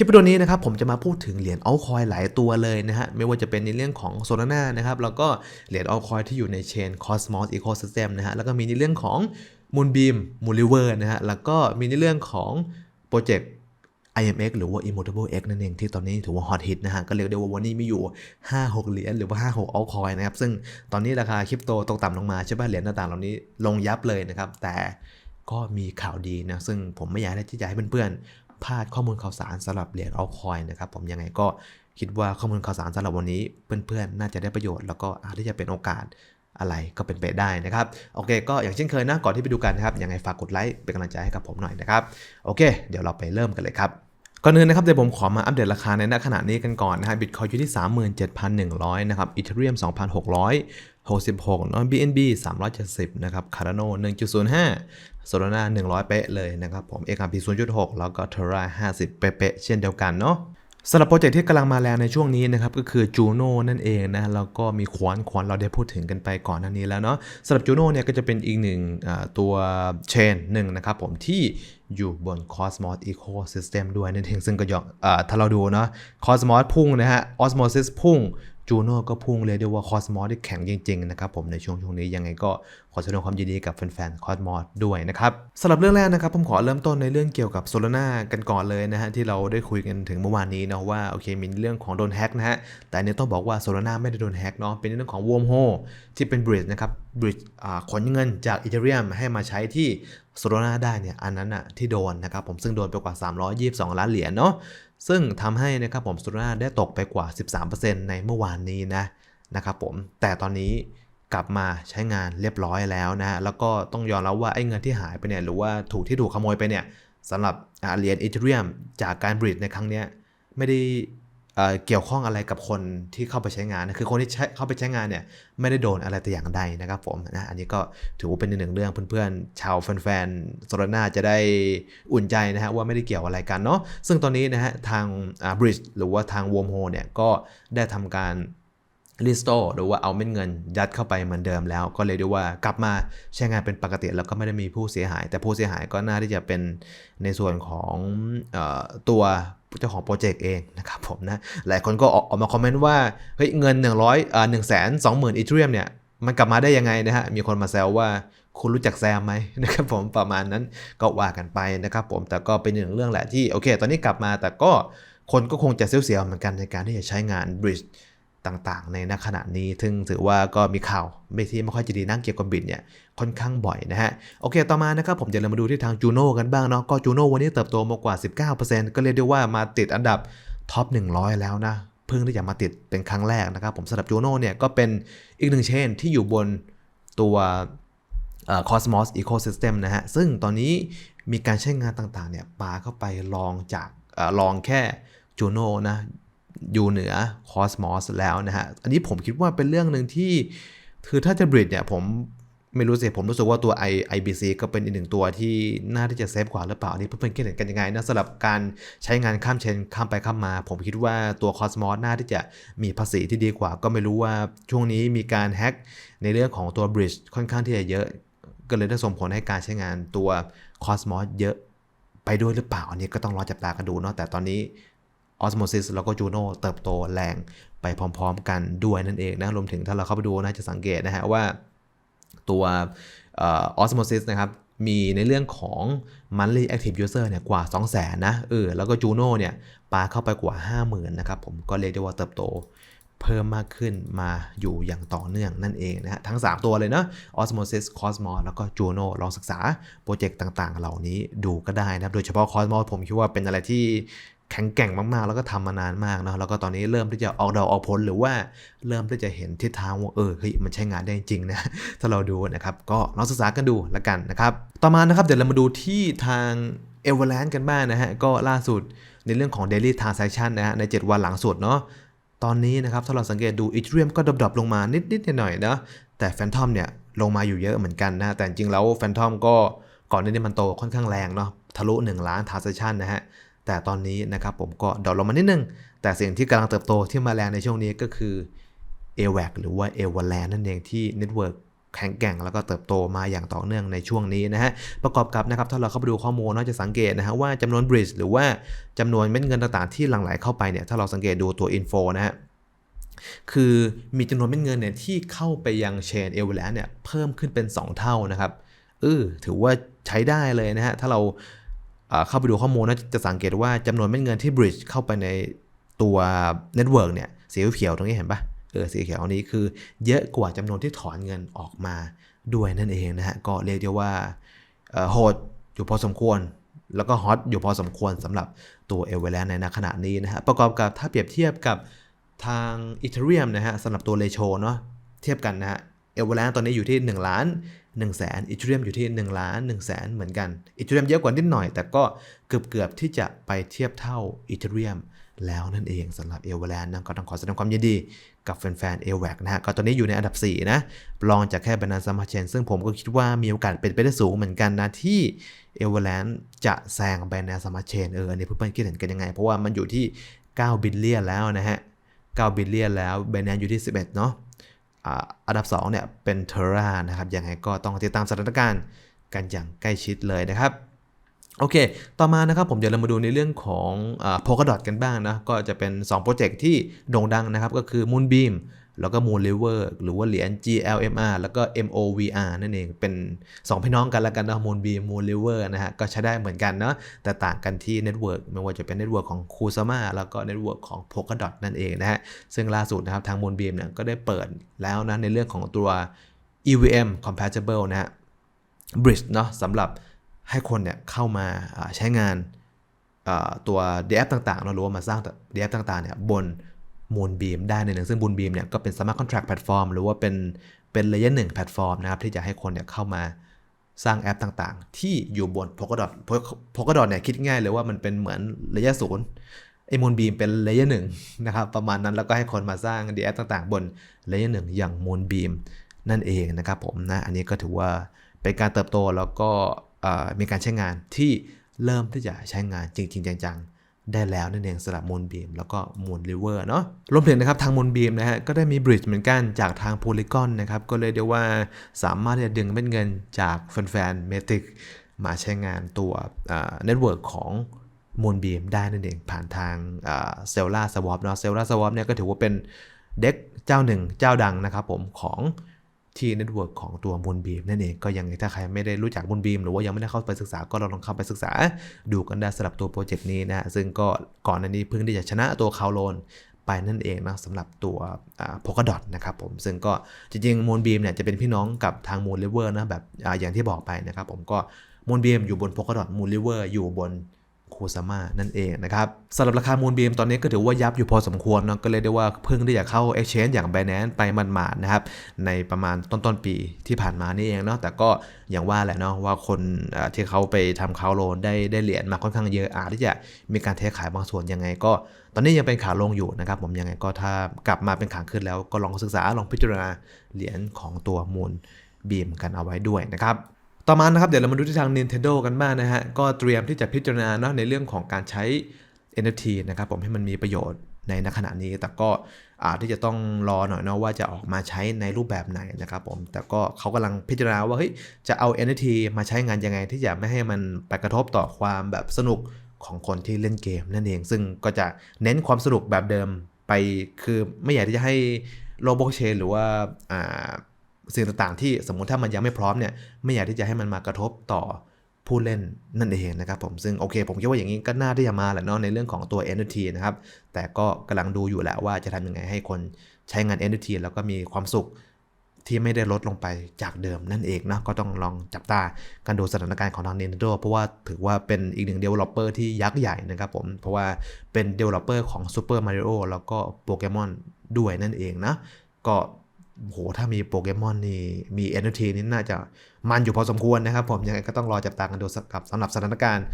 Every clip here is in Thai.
คลิปวิดีโอนี้นะครับผมจะมาพูดถึงเหรียญเอาคอยหลายตัวเลยนะฮะไม่ว่าจะเป็นในเรื่องของโซลาร่านะครับแล้วก็เหรียญเอาคอยที่อยู่ในเชน Cosmos Ecosystem นะฮะแล้วก็มีในเรื่องของ Moonbeam Moonriver นะฮะแล้วก็มีในเรื่องของโปรเจกต์ IMX หรือว่า Immutable X นั่นเองที่ตอนนี้ถือว่าฮอตฮิตนะฮะ ก็เรียกได้ว่าวันนี้มีอยู่ 5-6 เหรียญหรือว่า 5-6 เอาคอยนะครับ ซึ่งตอนนี้ราคาคริปโตตกต่ำลงมาใช่ป่ะเหรียญต่างๆเหล่านี้ลงยับเลยนะครับ แต่ก็มีข่าวดีนะ ซึ่งผมไม่อยากที่จะให้เพื่อนๆ พลาดข้อมูลข่าวสารสำหรับเหรียญเอาคอยนะครับ ผมยังไงก็คิดว่าข้อมูลข่าวสารสำหรับวันนี้ เพื่อนๆ น่าจะได้ประโยชน์แล้วก็อาจจะเป็นโอกาสอะไรก็เป็นไปได้นะครับ โอเค ก็อย่างเช่นเคยนะก่อนที่ไปดูกันนะครับยังไงฝากกดไลค์เป็นกำลังใจให้กับผมหน่อยนะครับโอเค เดี๋ยวเราไปเริ่มกันเลยครับก่อนอื่นนะครับเดี๋ยวผมขอมาอัปเดตราคาในณขณะนี้กันก่อนนะฮะบิตคอยอยู่ที่ 37,100 นะครับอีเทเรียม 2,600 66 non BNB 370 นะครับ Cardano 1.05 Solana 100 เป๊ะเลยนะครับผม XRP 0.6 แล้วก็ Terra 50 เป๊ะๆเช่นเดียวกันเนาะสำหรับโปรเจกต์ที่กำลังมาแรงในช่วงนี้นะครับก็คือ Juno นั่นเองนะแล้วก็มีควอนควอนเราได้พูดถึงกันไปก่อนหน้านี้แล้วเนาะสำหรับ Juno เนี่ยก็จะเป็นอีกหนึ่งตัวเชนหนึ่งนะครับผมที่อยู่บน Cosmos Ecosystem ด้วยนั่นเองซึ่งก็ยองถ้าเราดูเนาะ Cosmos พุ่งนะฮะ Osmosis พุ่งจูโน่ก็พุ่งเลยเรียกว่าคอสมอสที่แข็งจริงๆนะครับผมในช่วงช่วงนี้ยังไงก็ขอแสดงความยินดีกับแฟนๆคอสมอสด้วยนะครับสำหรับเรื่องแรกนะครับผมขอเริ่มต้นในเรื่องเกี่ยวกับโซลาร่ากันก่อนเลยนะฮะที่เราได้คุยกันถึงเมื่อวานนี้เนาะว่าโอเคมีเรื่องของโดนแฮกนะฮะแต่อันนี้ต้องบอกว่าโซลาร่าไม่ได้โดนแฮกเนาะเป็นเรื่องของวอมโฮที่เป็นบริดจ์นะครับบริดจ์ขนเงินจากอีเทเรียมให้มาใช้ที่โซลาร่าได้เนี่ยอันนั้นอะที่โดนนะครับผมซึ่งโดนไปกว่า 322 ล้านเหรียญเนาะ ซึ่งทำให้นะครับผมสุราได้ตกไปกว่า 13%ในเมื่อวานนี้นะนะครับผมแต่ตอนนี้กลับมาใช้งานเรียบร้อยแล้วนะฮะแล้วก็ต้องยอมรับว่าไอ้เงินที่หายไปเนี่ยหรือว่าถูกที่ถูกขโมยไปเนี่ยสำหรับเหรียญอีเทเรียมจากการบริดในครั้งนี้ไม่ได้ เกี่ยวข้องอะไรกับคนที่เข้าไปใช้งานนะคือคนที่ใช้เข้าไปใช้งานเนี่ยไม่ได้โดนอะไรแต่อย่างใดนะครับผมนะอันนี้ก็ถือว่าเป็นหนึ่งเรื่องเพื่อนๆ ชาวแฟนๆโซลาร่าจะได้อุ่นใจนะฮะว่าไม่ได้เกี่ยวอะไรกันเนาะซึ่งตอนนี้นะฮะทางบริดหรือว่าทางวอมโฮเนี่ยก็ได้ทำการรีสโตหรือว่าเอาเม็ดเงินยัดเข้าไปเหมือนเดิมแล้ว ก็เลยด้ว่ากลับมาใช้งานเป็นปกติแล้วก็ไม่ได้มีผู้เสียหาย แต่ผู้เสียหายก็น่าที่จะเป็นในส่วนของออตัว เจ้าของโปรเจกต์เองนะครับผมนะ หลายคนก็ออกมาคอมเมนต์ว่า เฮ้ยเงิน 100อ่าหนึ่งแสนสอีเทเรียมเนี่ย มันกลับมาได้ยังไงนะฮะ มีคนมาแซวว่าคุณรู้จักแซมไหมนะครับผมประมาณนั้นก็ว่ากันไปนะครับผมแต่ก็เป็นหนึ่งเรื่องแหละที่ โอเค ตอนนี้กลับมาแต่ก็คนก็คงจะเสียวๆเหมือนกันในการที่จะใช้งาน Bridge ต่างๆ ในณขณะนี้ ซึ่งถือว่าก็มีข่าวไม่ที่ไม่ค่อยจะดีนั่งเกี่ยวกับบิตเนี่ยค่อนข้างบ่อยนะฮะ โอเค ต่อมานะครับผมจะเรามาดูที่ทางจูโน่กันบ้างเนาะ ก็จูโน่วันนี้เติบโตมากกว่า 19%ก็เรียกได้ว่ามาติดอันดับท็อป 100 แล้วนะ เพิ่งที่จะมาติดเป็นครั้งแรกนะครับผมสำหรับจูโน่เนี่ยก็เป็นอีกหนึ่งเชนที่อยู่บนตัวคอสมอสอีโคซิสเต็มนะฮะ ซึ่งตอนนี้มีการใช้งานต่างๆเนี่ยปาเข้าไปลองจากอลองแค่จูโน่นะ อยู่เหนือคอสมอสแล้วนะฮะ อันนี้ผมคิดว่าเป็นเรื่องหนึ่งที่คือถ้าจะบริดเนี่ยผมไม่รู้สิผมรู้สึกว่าตัว I IBC ก็เป็นอีกหนึ่งตัวที่น่าที่จะเซฟกว่าหรือเปล่า อันี่เพื่อนๆคิดเห็นกันยังไงนะสำหรับการใช้งานข้ามเชนข้ามไปข้ามมา ผมคิดว่าตัวคอสมอสน่าที่จะมีภาษีที่ดีกว่า ก็ไม่รู้ว่าช่วงนี้มีการแฮ็กในเรื่องของตัวบริดค่อนข้างที่จะเยอะ ก็เลยได้ส่งผลให้การใช้งานตัวคอสมอสเยอะไปด้วยหรือเปล่า อันนี้ก็ต้องรอจับตากันดูเนาะแต่ตอนนี้ ออสโมซิสแล้วก็จูโน่เติบโตแรงไปพร้อม ๆ กันด้วยนั่นเองนะรวมถึงถ้าเราเข้าไปดูนะจะสังเกตนะฮะว่าตัวออสโมซิสนะครับมีในเรื่องของ monthly active user เนี่ยกว่า 2 0 0 0 0 0นะเออแล้วก็จูโน่เนี่ยปาเข้าไปกว่า 50,000 นะครับ ผมก็เรียกได้ว่าเติบโตเพิ่มมากขึ้นมาอยู่อย่างต่อเนื่องนั่นเองนะฮะทั้ง 3 ตัวเลยนะ Osmosis Cosmos แล้วก็ Juno ลองศึกษาโปรเจกต์ต่างๆ เหล่านี้ดูก็ได้นะครับ โดยเฉพาะ Cosmos ผมคิดว่าเป็นอะไรที่ แข็งแกร่งมากๆ แล้วก็ทำมานานมากเนาะแล้วก็ตอนนี้เริ่มที่จะออกดอกออกผลหรือว่าเริ่มที่จะเห็นทิศทางว่าเออเฮ้ยมันใช้งานได้จริงนะถ้าเราดูนะครับก็ลองศึกษากันดูละกันนะครับต่อมานะครับเดี๋ยวเรามาดูที่ทางเอเวอร์แลนด์กันบ้างนะฮะก็ล่าสุดในเรื่องของ Daily Transaction นะฮะใน 7 วันหลังสุดเนาะตอนนี้นะครับถ้าเราสังเกตดูอีเทเรียมก็ดรอปลงมานิดๆหน่อยๆนะแต่แฟนทอมเนี่ยลงมาอยู่เยอะเหมือนกันนะแต่จริงแล้วแฟนทอมก็ก่อนหน้านี้มันโตค่อนข้างแรงเนาะทะลุ 1 ล้าน transaction นะฮะ แต่ตอนนี้นะครับผมก็ดรอปลงมานิดนึง แต่สิ่งที่กำลังเติบโตที่มาแรงในช่วงนี้ก็คือ a w a c หรือว่า a w a l a n นั่นเองที่เน็ตเวิร์กแข็งแกร่งแล้วก็เติบโตมาอย่างต่อเนื่องในช่วงนี้นะฮะ ประกอบกับนะครับถ้าเราเข้าไปดูข้อมูลเราจะสังเกตนะฮะว่าจำนวนบริดจ์หรือว่าจำนวนเม็ดเงินต่างๆที่หลั่งไหลเข้าไปเนี่ยถ้าเราสังเกตดูตัวอินโฟนะฮะคือมีจำนวนเม็ดเงินเนี่ยที่เข้าไปยังเชนเอเวอร์แลนด์เนี่ยเพิ่มขึ้นเป็น 2 เท่านะครับเออถือว่าใช้ได้เลยนะฮะถ้าเรา เข้าไปดูข้อมูลนะจะสังเกตว่าจำนวนเม็ดเงินที่บริดจ์เข้าไปในตัวเน็ตเวิร์กเนี่ยสีเขียวตรงนี้เห็นปะเออสีเขียวนี้คือเยอะกว่าจำนวนที่ถอนเงินออกมาด้วยนั่นเองนะฮะก็เรียกได้ว่าเอ่อโหดอยู่พอสมควร แล้วก็ฮอตอยู่พอสมควรสำหรับตัวเอเวอร์แลนด์ในขณะนี้นะฮะประกอบกับถ้าเปรียบเทียบกับทางอีเทเรียมนะฮะสำหรับตัวเลโชเนาะเทียบกันนะฮะเอเวอร์แลนด์ตอนนี้อยู่ที่1ล้าน 1แสนอีเทเรียมอยู่ที่1ล้าน1แสนเหมือนกันอีเทเรียมเยอะกว่านิดหน่อย แต่ก็เกือบเกือบๆที่จะไปเทียบเท่าอีเทเรียมแล้วนั่นเองสำหรับเอเวอร์แลนด์นะก็ต้องขอแสดงความยินดีกับแฟนๆเอแวกนะฮะก็ตอนนี้อยู่ในอันดับ 4 นะรองจากแค่บรรดาสมาเชนซึ่งผมก็คิดว่ามีโอกาสเป็นไปได้สูงเหมือนกันนะ ที่เอเวอร์แลนด์จะแซงแบรนด์สมาเชนเอออันนี้เพื่อนๆคิดเห็นกันยังไง เพราะว่ามันอยู่ที่ 9 บิลเลียนแล้วนะฮะ 9 บิลเลียนแล้วเบนแนนอยู่ที่ 11 เนาะ อันดับ2เนี่ยเป็นเทอร่านะครับยังไงก็ต้องติดตามสถานการณ์กันอย่างใกล้ชิดเลยนะครับโอเค ต่อมานะครับผมเดี๋ยวเรามาดูในเรื่องของโพก a ดอทกันบ้างนะ ก็จะเป็น 2 โปรเจกต์ที่โด่งดังนะครับ ก็คือ Moonbeam แล้วก็ Moon River หรือว่าเหรียญ GLMR แล้วก็ MOVR นั่นเองเป็น 2 พี่น้องกันแล้วกันนะ Moonbeam Moon River นะฮะก็ใช้ได้เหมือนกันเนาะแต่ต่างกันที่เน็ตเวิร์กไม่ว่าจะเป็นเน็ตเวิร์กของ Kusama แล้วก็เน็ตเวิร์กของ Polkadot นั่นเองนะฮะซึ่งล่าสุดนะครับทาง Moonbeam เนี่ยก็ได้เปิดแล้วนะในเรื่องของตัว EVM compatible นะฮะ bridge เนาะสำหรับให้คนเนี่ยเข้ามาใช้งานตัว DApp ต่างๆเนอะหรือว่ามาสร้าง DApp ต่างๆเนี่ยบน Moonbeam ได้ในหนึ่งซึ่ง Moonbeam เนี่ยก็เป็น Smart Contract Platform หรือว่าเป็นเป็น Layer 1 Platform นะครับที่จะให้คนเนี่ยเข้ามาสร้างแอปต่างๆ ที่อยู่บน Polkadot Polkadot เนี่ยคิดง่ายเลยว่ามันเป็นเหมือน Layer 0ไอ้ Moonbeam เป็น Layer 1นะครับประมาณนั้นแล้วก็ให้คนมาสร้าง DApp ต่างๆ บน Layer 1อย่าง Moonbeam นั่นเองนะครับผมนะอันนี้ก็ถือว่าเป็นการเติบโตแล้วก็มีการใช้งานที่เริ่มที่จะใช้งานจริงๆจังๆ ได้แล้วนั่นเองสำหรับ Moonbeam แล้วก็ Moon River เนาะรวมถึงนะครับทาง Moonbeam นะฮะก็ได้มีบริดจ์เหมือนกันจากทาง Polygon นะครับก็เลยเดียวว่าสามารถที่จะดึงเม็ดเงินจากแฟนๆ Matic มาใช้งานตัวเน็ตเวิร์กของ Moonbeam ได้นั่นเองผ่านทางเซลล่าสวอปเนาะเซลล่าสวอปเนี่ยก็ถือว่าเป็นเด็กเจ้าหนึ่งเจ้าดังนะครับผมของ ที่เน็ตเวิร์กของตัว Moonbeam นั่นเองก็ยังถ้าใครไม่ได้รู้จัก Moonbeam หรือว่ายังไม่ได้เข้าไปศึกษาก็ลองเข้าไปศึกษา ดูกันได้สำหรับตัวโปรเจกต์นี้นะซึ่งก็ก่อนหน้านี้เพิ่งที่จะชนะตัวคาวโลนไปนั่นเองนะสำหรับตัวโพกดอทนะครับผมซึ่งก็จริงๆ Moonbeam เนี่ยจะเป็นพี่น้องกับทาง Moon River นะแบบออย่างที่บอกไปนะครับผมก็ Moonbeam อยู่บน Polkadot Moon River อยู่บน คซามานั่นเองนะครับสำหรับราคา Moonbeam ตอนนี้ก็ถือว่ายับอยู่พอสมควรเนาะก็เลยได้ว่าเพิ่งที่จะเข้า Exchange อย่าง Binance ไปมันมาดๆนะครับในประมาณต้นต้นๆปีที่ผ่านมานี่เองเนาะแต่ก็อย่างว่าแหละเนาะว่าคนที่เขาไปทำคาวโลนได้ได้เหรียญมาค่อนข้างเยอะอาจที่จะมีการเทขายบางส่วนยังไงก็ ตอนนี้ยังเป็นขาลงอยู่นะครับผมยังไงก็ถ้ากลับมาเป็นขาขึ้นแล้วก็ลองศึกษาลองพิจารณาเหรียญของตัวมูลบีมกันเอาไว้ด้วยนะครับ ต่อมานะครับเดี๋ยวเรามาดูที่ทาง Nintendo กันบ้างนะฮะ ก็เตรียมที่จะพิจารณาเนาะในเรื่องของการใช้ NFT นะครับผมให้มันมีประโยชน์ในณขณะนี้ แต่ก็อาจที่จะต้องรอหน่อยเนาะว่าจะออกมาใช้ในรูปแบบไหนนะครับผม แต่ก็เขากำลังพิจารณาว่าเฮ้ยจะเอา NFT มาใช้งานยังไงที่จะไม่ให้มันไปกระทบต่อความแบบสนุกของคนที่เล่นเกมนั่นเอง ซึ่งก็จะเน้นความสนุกแบบเดิมไป คือไม่อยากที่จะให้โลบล็อกเชนหรือว่าอ่า สิ่งต่างๆ ที่สมมุติถ้ามันยังไม่พร้อมเนี่ยไม่อยากที่จะให้มันมากระทบต่อผู้เล่นนั่นเองนะครับผมซึ่งโอเค ผมคิดว่าอย่างนี้ก็น่าที่จะมาแหละเนาะในเรื่องของตัว NFT นะครับ แต่ก็กำลังดูอยู่แหละว่าจะทำยังไงให้คนใช้งาน NFT แล้วก็มีความสุขที่ไม่ได้ลดลงไปจากเดิมนั่นเองนะก็ต้องลองจับตากันดูสถานการณ์ของทาง Nintendo เพราะว่าถือว่าเป็นอีกหนึ่ง developer ที่ยักษ์ใหญ่นะครับผม เพราะว่าเป็น developer ของ Super Mario แล้วก็ Pokemon ด้วยนั่นเองนะ ก็ โหถ้ามีโปเกมอนนี่มี NFT นี่น่าจะมันอยู่พอสมควรนะครับ ผมยังไงก็ต้องรอจับตากันดูสกับสำหรับสถานการณ์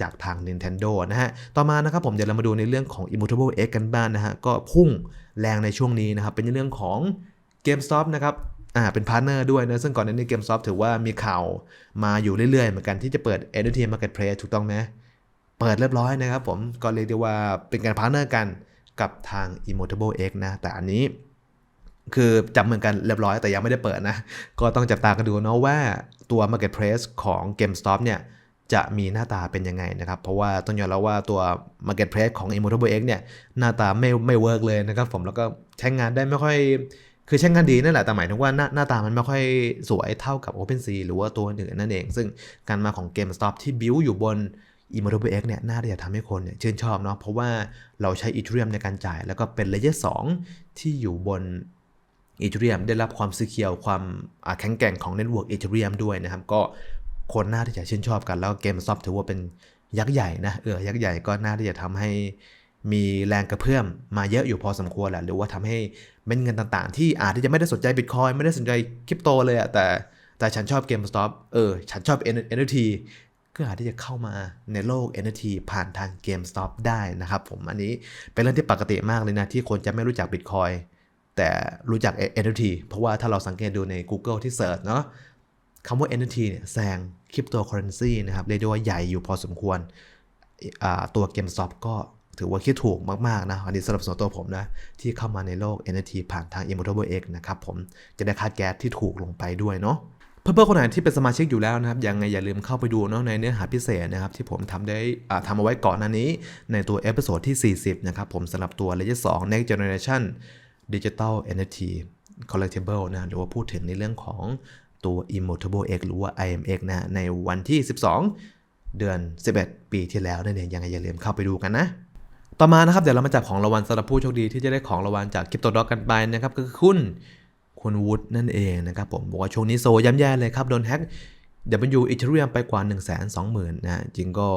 จากทาง Nintendo นะฮะ ต่อมานะครับผมเดี๋ยวเรามาดูในเรื่องของ Immutable X กันบ้างนะฮะ ก็พุ่งแรงในช่วงนี้นะครับ เป็นเรื่องของ GameStop นะครับอ่าเป็นพาร์เนอร์ด้วยนะ ซึ่งก่อนหน้านี้ GameStop ถือว่ามีข่าวมาอยู่เรื่อยๆ เหมือนกันที่จะเปิด NFT Marketplace ถูกต้องไหมเปิดเรียบร้อยนะครับผมก็เรียกได้ว่าเป็นการพาร์เนอร์กันกับทาง Immutable X นะ แต่อันนี้ คือจับมือนกันเรียบร้อยแต่ยังไม่ได้เปิดนะ ก็ต้องจับตากันดูเนาะว่าตัว Marketplace ของ GameStop เนี่ยจะมีหน้าตาเป็นยังไงนะครับ เพราะว่าต้องยอมรับว่าตัว Marketplace ของ Immutable X เนี่ยหน้าตาไม่ไม่เวิร์กเลยนะครับผมแล้วก็ใช้งานได้ไม่ค่อย คือใช้งานดีนั่นแหละแต่หมายถึงว่าหน้าหน้าตามันไม่ค่อยสวยเท่ากับ OpenSea หรือว่าตัวอื่นนั่นเอง ซึ่งการมาของ GameStop ที่บิวอยู่บน Immutable X เนี่ยน่าจะทำให้คนเนี่ยชื่นชอบเนาะเพราะว่าเราใช้ Ethereum ในการจ่าย แล้วก็เป็น Layer 2ที่อยู่บน อีเทเรียมได้รับความซีเคียวความแข็งแกร่งของเน็ตเวิร์กอีเทเรียมด้วยนะครับ ก็คนน่าที่จะชื่นชอบกัน แล้วเกมซอฟถือว่าเป็นยักษ์ใหญ่นะเออยักษ์ใหญ่ก็น่าที่จะทำให้มีแรงกระเพื่อมมาเยอะอยู่พอสมควรแหละหรือว่าทำให้เม็ดเงินต่างๆ ที่อาจจะไม่ได้สนใจบิตคอยไม่ได้สนใจคริปโตเลยอะแต่แต่ฉันชอบเกมสต็อปเออ ฉันชอบ NFT ก็อาจที่จะเข้ามาในโลก NFT ผ่านทาง GameStop ได้นะครับผม อันนี้เป็นเรื่องที่ปกติมากเลยนะ ที่คนจะไม่รู้จัก Bitcoin แต่รู้จัก NFT เพราะว่าถ้าเราสังเกตดูใน Google ที่เสิร์ชเนาะคำว่า NFT เนี่ยแซงคริปโตเคอเรนซีนะครับเรียกได้ว่าใหญ่อยู่พอสมควร ตัว GameStop ก็ถือว่าคิดถูกมาก ๆ นะ อันนี้สำหรับส่วนตัวผมนะ ที่เข้ามาในโลก NFT ผ่านทาง Immutable X นะครับผมจะได้ค่าแก๊สที่ถูกลงไปด้วยเนาะเพื่อนๆคนไหนที่เป็นสมาชิกอยู่แล้วนะครับยังไงอย่าลืมเข้าไปดูเนาะในเนื้อหาพิเศษนะครับที่ผมทำได้ทำเอาไว้ก่อนหน้านี้ ในตัวเอพิโซดที่ 40 นะครับผมสำหรับตัว Layer 2 Next Generation Digital NFT Collectible นะหรือว่าพูดถึงในเรื่องของตัว Immutable X หรือว่า IMX นะในวันที่ 12 เดือน 11 ปีที่แล้วนั่นเองยังไงอย่าลืมเข้าไปดูกันนะ ต่อมานะครับเดี๋ยวเรามาจับของรางวัลสำหรับผู้โชคดีที่จะได้ของรางวัลจากคริปโตด็อกกันไปนะครับก็คือคุณคุณวุฒินั่นเองนะครับผมบอกว่าช่วงนี้โซย่ำแย่เลยครับโดนแฮ็ก W Ethereum ไปกว่า 1 2 0 0 0 0นะฮะจริงก็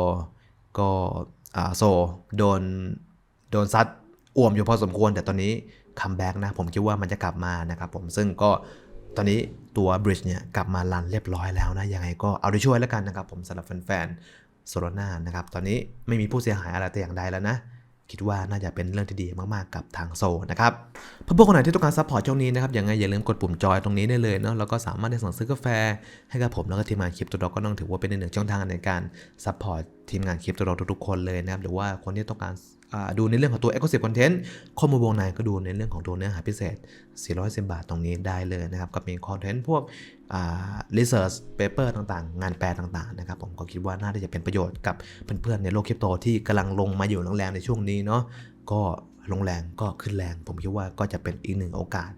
ก็โซโดนโดนซัดอ่วมอยู่พอสมควรแต่ตอนนี้ คัมแบ็กนะ ผมคิดว่ามันจะกลับมานะครับผมซึ่งก็ตอนนี้ตัว Bridge เนี่ยกลับมาลันเรียบร้อยแล้วนะ ยังไงก็เอาใจช่วยแล้วกันนะครับผมสำหรับแฟนๆโซโลนานะครับ ตอนนี้ไม่มีผู้เสียหายอะไรแต่อย่างใดแล้วนะคิดว่าน่าจะเป็นเรื่องที่ดีมากๆกับทางโซนะครับเพื่อนๆคนไหนที่ต้องการซัพพอร์ตช่วงนี้นะครับยังไงอย่าลืมกดปุ่มจอยตรงนี้ได้เลยเนาะแล้วก็สามารถได้สั่งซื้อกาแฟ ให้กับผมแล้วก็ทีมงานคลิปตัวดอกก็ต้องถือว่าเป็นหนึ่งช่องทางในการซัพพอร์ตทีมงานคลิปตัวดอกทุกๆคนเลยนะครับหรือว่าคนที่ต้องการ ดูในเรื่องของตัว Exclusive Content ข้อมูลวงในก็ดูในเรื่องของตัวเนื้อหาพิเศษ 410 บาทตรงนี้ได้เลยนะครับกับมีคอนเทนต์พวก research paper ต่างๆ งานแปลต่างๆนะครับผมก็คิดว่าน่าจะเป็นประโยชน์กับเพื่อนๆในโลกคริปโตที่กำลังลงมาอยู่แรงๆในช่วงนี้เนาะก็ลงแรงก็ขึ้นแรง ผมคิดว่าก็จะเป็นอีกหนึ่งโอกาส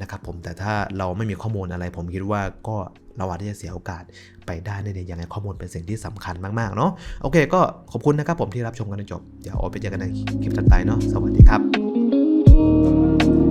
นะครับผมแต่ถ้าเราไม่มีข้อมูลอะไร ผมคิดว่าก็เราอาจจะเสียโอกาสไปได้ในอย่างไรข้อมูลเป็นสิ่งที่สำคัญมากๆเนาะโอเค ก็ขอบคุณนะครับผมที่รับชมกันจนจบเดี๋ยวเอาไปเจอกันในคลิปถัดไปเนาะสวัสดีครับ